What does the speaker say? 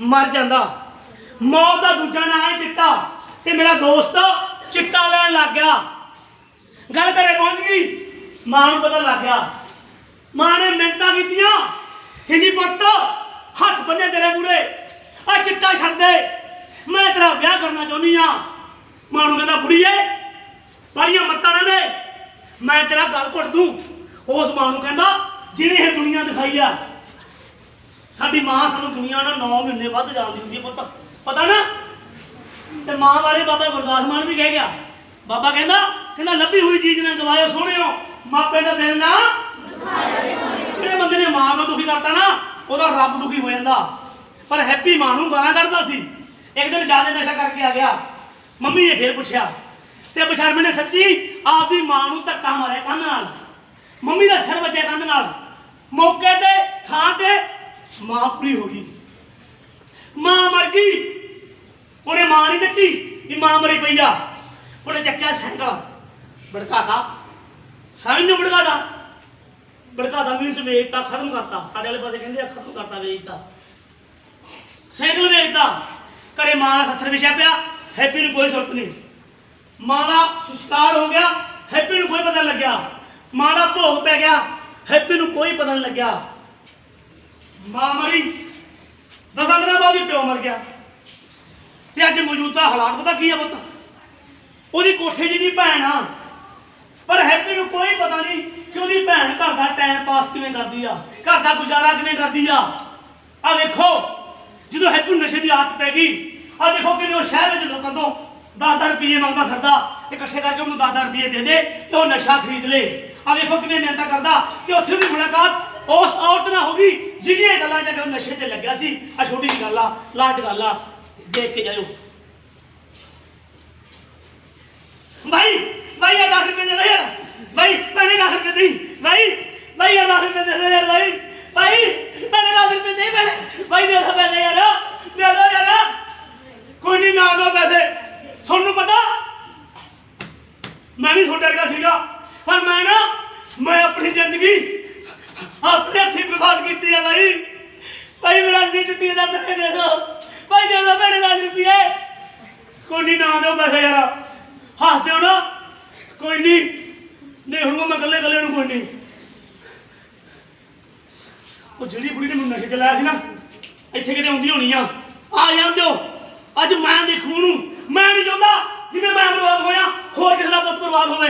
ਮਰ ਜਾਂਦਾ। ਮੌਤ ਦਾ ਦੂਜਾ ਨਾਂ ਹੈ ਚਿੱਟਾ ਤੇ ਮੇਰਾ ਦੋਸਤ ਚਿੱਟਾ ਲੈਣ ਲੱਗ ਗਿਆ। ਗੱਲ ਘਰੇ ਪਹੁੰਚ ਗਈ। ਮਾਂ ਨੂੰ ਪਤਾ ਲੱਗ ਗਿਆ। ਮਾਂ ਨੇ ਮਿੰਤਾਂ ਕੀਤੀਆਂ। ਕਹਿੰਦੀ, ਪੁੱਤ, ਹੱਥ ਬੰਨੇ ਤੇਰੇ ਮੂਰੇ ਆ ਚਿੱਟਾ ਛੱਡ ਦੇ। ਮੈਂ ਤੇਰਾ ਵਿਆਹ ਕਰਨਾ ਚਾਹੁੰਦੀ ਆ ਮਾਂ ਨੂੰ ਕਹਿੰਦਾ, ਬੁੜੀਏ ਬਾਲੀਆਂ ਮੱਤਾਂ ਨਾ ਦੇ। ਮੈਂ ਤੇਰਾ ਗਲ ਘੁੱਟ ਦੂੰ। ਉਸ ਮਾਂ ਨੂੰ ਕਹਿੰਦਾ, ਜਿਹਨੇ ਇਹ ਦੁਨੀਆ ਦਿਖਾਈ ਆ ਸਾਡੀ ਮਾਂ ਸਾਨੂੰ ਦੁਨੀਆ ਨਾਲ 9 ਮਹੀਨੇ ਵੱਧ ਜਾਣਦੀ ਹੁੰਦੀ ਹੈ ਪੁੱਤ। ਪਤਾ ਨਾ? ਤੇ ਮਾਂ ਵਾਲੇ ਬਾਬਾ ਗੁਰਦਾਸ ਮਾਨ ਵੀ ਕਹਿ ਗਿਆ। ਬਾਬਾ ਕਹਿੰਦਾ ਕਹਿੰਦਾ, ਲੱਭੀ ਹੋਈ ਚੀਜ਼ ਨਾ ਗਵਾਇਓ, ਸੋਹਣਿਓ। ਮਾਪੇ ਦਾ ਦਿਲ ਨਾ ਜਿਹੜੇ ਬੰਦੇ ਨੇ ਮਾਂ ਨੂੰ ਦੁਖੀ ਕਰਤਾ ਨਾ, ਉਹਦਾ ਰੱਬ ਦੁਖੀ ਹੋ ਜਾਂਦਾ। ਪਰ ਹੈਪੀ ਮਾਂ ਨੂੰ ਗਾਲਾਂ ਕੱਢਦਾ ਸੀ। ਇੱਕ ਦਿਨ ਜ਼ਿਆਦਾ ਨਸ਼ਾ ਕਰਕੇ ਆ ਗਿਆ। ਮੰਮੀ ਨੇ ਫੇਰ ਪੁੱਛਿਆ, ਤੇ ਬਸ਼ਰਮੇ ਨੇ ਸੱਚੀ ਆਪਦੀ ਮਾਂ ਨੂੰ ਧੱਕਾ ਮਾਰਿਆ ਕੰਧ ਨਾਲ? ਮੰਮੀ ਦਾ ਸਿਰ ਵੱਜਿਆ ਕੰਧ ਨਾਲ। ਮੌਕੇ ਤੇ ਥਾਂ ਤੇ ਮਾਂ ਪੂਰੀ ਹੋ ਗਈ। ਮਾਂ ਮਰ ਗਈ। ਉਹਨੇ ਮਾਂ ਨਹੀਂ ਦਿੱਤੀ ਵੀ ਮਾਂ ਮਰੀ ਪਈ ਆ। ਉਹਨੇ ਚੱਕਿਆ ਸੈਂਕਲ ਭੜਕਾਤਾ। ਸਮਝ ਨੂੰ ਭੜਕਾਤਾ। ਭੜਕਾਤਾ ਮੀਨਸ ਵੇਚਤਾ ਖਤਮ ਕਰਤਾ। ਸਾਡੇ ਵਾਲੇ ਪਾਸੇ ਕਹਿੰਦੇ ਆ, ਖਤਮ ਕਰਤਾ ਵੇਚਤਾ ਸੈਂਕਲ ਵੇਚਤਾ ਘਰੇ ਮਾਂ ਦਾ ਸੱਥਰ ਵਿਛਿਆ ਪਿਆ। ਹੈਪੀ ਨੂੰ ਕੋਈ ਸੁਰਤ ਨਹੀਂ। ਮਾਂ ਦਾ ਸੰਸਕਾਰ ਹੋ ਗਿਆ। ਹੈਪੀ ਨੂੰ ਕੋਈ ਪਤਾ ਨਹੀਂ ਲੱਗਿਆ। ਮਾਂ ਦਾ ਭੋਗ ਪੈ ਗਿਆ। ਹੈਪੀ ਨੂੰ ਕੋਈ ਪਤਾ ਨਹੀਂ ਲੱਗਿਆ। ਮਾਂ ਮਰੀ। ਦਸਾਂ ਦਿਨਾਂ ਬਾਅਦ ਹੀ ਪਿਓ ਮਰ ਗਿਆ। ਤੇ ਅੱਜ ਮੌਜੂਦਾ ਹਾਲਾਤ ਪਤਾ ਕੀ ਆ ਪੁੱਤ? ਉਹਦੀ ਕੋਠੇ ਜੀ ਦੀ ਭੈਣ ਆ। ਪਰ ਹੈਪੀ ਨੂੰ ਕੋਈ ਪਤਾ ਨਹੀਂ ਕਿ ਉਹਦੀ ਭੈਣ ਘਰ ਦਾ ਟਾਈਮ ਪਾਸ ਕਿਵੇਂ ਕਰਦੀ ਆ। ਘਰ ਦਾ ਗੁਜ਼ਾਰਾ ਕਿਵੇਂ ਕਰਦੀ ਆ। ਆ ਵੇਖੋ, ਜਦੋਂ ਹੈਪੀ ਨੂੰ ਨਸ਼ੇ ਦੀ ਆਦਤ ਪੈ ਗਈ ਆ ਦੇਖੋ ਕਿਵੇਂ ਉਹ ਸ਼ਹਿਰ ਵਿੱਚ ਲੋਕਾਂ ਤੋਂ 10-10 ਰੁਪਏ ਮੰਗਦਾ ਫਿਰਦਾ। ਇਕੱਠੇ ਕਰਕੇ ਉਹਨੂੰ 10-10 ਰੁਪਏ ਦੇ ਦੇ ਤੇ ਉਹ ਨਸ਼ਾ ਖਰੀਦ ਲੇ। ਆ ਵੇਖੋ ਕਿਵੇਂ ਮਿਹਨਤ ਕਰਦਾ ਕਿ ਉੱਥੇ ਵੀ ਮੁਲਾਕਾਤ ਉਸ ਔਰਤ ਨਾਲ ਹੋ ਗਈ ਜਿਹੜੀਆਂ ਗੱਲਾਂ ਚ ਉਹ ਨਸ਼ੇ ਤੇ ਲੱਗਿਆ ਸੀ ਆ ਛੋਟੀ ਜਿਹੀ ਗੱਲ ਆ ਲਾਟ ਗੱਲ ਆ, ਦੇਖ ਕੇ ਜਾਇਓ। ਭਾਈ ਭਾਈ ਇਹ 10 ਰੁਪਏ ਦੇ ਦੇ ਯਾਰ। ਭਾਈ ਮੈਨੇ 10 ਰੁਪਏ ਦੇ ਭਾਈ ਭਾਈ ਇਹ 10 ਰੁਪਏ ਦੇ ਦੇ ਯਾਰ ਭਾਈ ਭਾਈ ਮੈਨੇ 10 ਰੁਪਏ ਦੇ ਮੈਨੇ ਭਾਈ ਦੇ ਦੋ ਪੈਸੇ ਯਾਰ, ਦੇ ਦੋ ਯਾਰ। ਕੋਈ ਨਹੀਂ ਨਾ ਦੋ ਪੈਸੇ। ਤੁਹਾਨੂੰ ਪਤਾ, ਮੈਂ ਵੀ ਤੁਹਾਡੇ ਵਰਗਾ ਸੀਗਾ, ਪਰ ਮੈਂ ਨਾ, ਮੈਂ ਆਪਣੀ ਜ਼ਿੰਦਗੀ ਆਪਣੇ ਹੱਥੀਂ ਬਰਬਾਦ ਕੀਤੀ ਹੈ ਭਾਈ ਭਾਈ ਮੇਰਾ ਜੀ ਟੁੱਟੀ ਦਾ ਪੈਸੇ ਦੇ ਦੋ ਭਾਈ ਦੇ ਦੋ ਮੈਨੇ 10 ਰੁਪਏ ਕੋਈ ਨਹੀਂ ਨਾ ਦੋ ਪੈਸੇ ਯਾਰ। ਹੱਸਦੇ ਹੋ ਨਾ। ਕੋਈ ਨਹੀਂ ਦੇਖੂਗਾ ਮੈਂ ਇਕੱਲੇ ਇਕੱਲੇ ਨੂੰ, ਕੋਈ ਨਹੀਂ ਉਹ ਜਿਹੜੀ ਬੁੜੀ ਨੇ ਮੈਨੂੰ ਨਸ਼ੇ ਚ ਲਾਇਆ ਸੀ ਨਾ, ਇੱਥੇ ਕਿਤੇ ਆਉਂਦੀ ਹੋਣੀ ਆ। ਆ ਜਾਂਦੇ ਹੋ ਅੱਜ ਮੈਂ ਦੇਖੂ ਨੂੰ ਮੈਂ ਨਹੀਂ ਚਾਹੁੰਦਾ ਜਿਵੇਂ ਮੈਂ ਬਰਬਾਦ ਹੋਇਆ, ਹੋਰ ਕਿਸੇ ਦਾ ਪੁੱਤ ਬਰਬਾਦ ਹੋਵੇ।